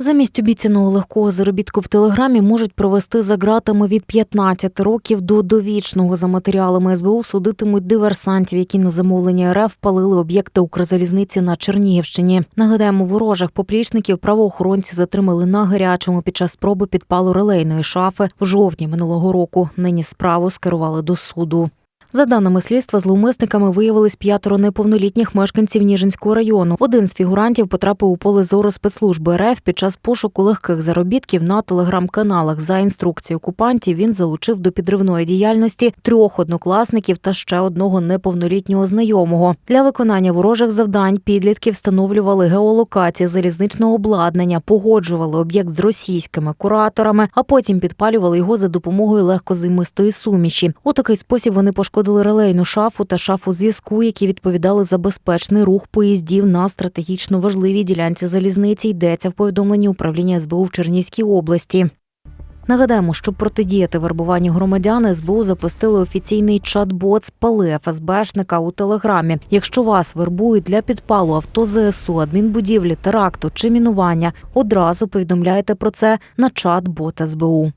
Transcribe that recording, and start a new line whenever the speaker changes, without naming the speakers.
Замість обіцяного легкого заробітку в телеграмі можуть провести за ґратами від 15 років до довічного. За матеріалами СБУ судитимуть диверсантів, які на замовлення РФ палили об'єкти Укрзалізниці на Чернігівщині. Нагадаємо, ворожих поплічників правоохоронці затримали на гарячому під час спроби підпалу релейної шафи в жовтні минулого року. Нині справу скерували до суду. За даними слідства, зловмисниками виявились п'ятеро неповнолітніх мешканців Ніжинського району. Один з фігурантів потрапив у поле зору спецслужби РФ під час пошуку легких заробітків на телеграм-каналах. За інструкцією окупантів він залучив до підривної діяльності трьох однокласників та ще одного неповнолітнього знайомого. Для виконання ворожих завдань підлітки встановлювали геолокації залізничного обладнання, погоджували об'єкт з російськими кураторами, а потім підпалювали його за допомогою легкозаймистої суміші. У такий спосіб вони пошкодили релейну шафу та шафу зв'язку, які відповідали за безпечний рух поїздів на стратегічно важливій ділянці залізниці. Йдеться в повідомленні управління СБУ в Чернівській області. Нагадаємо, щоб протидіяти вербуванню громадян, СБУ запустили офіційний чат-бот «Спали ФСБшника у телеграмі. Якщо вас вербують для підпалу авто ЗСУ, адмінбудівлі, теракту чи мінування, одразу повідомляйте про це на чат-бот СБУ.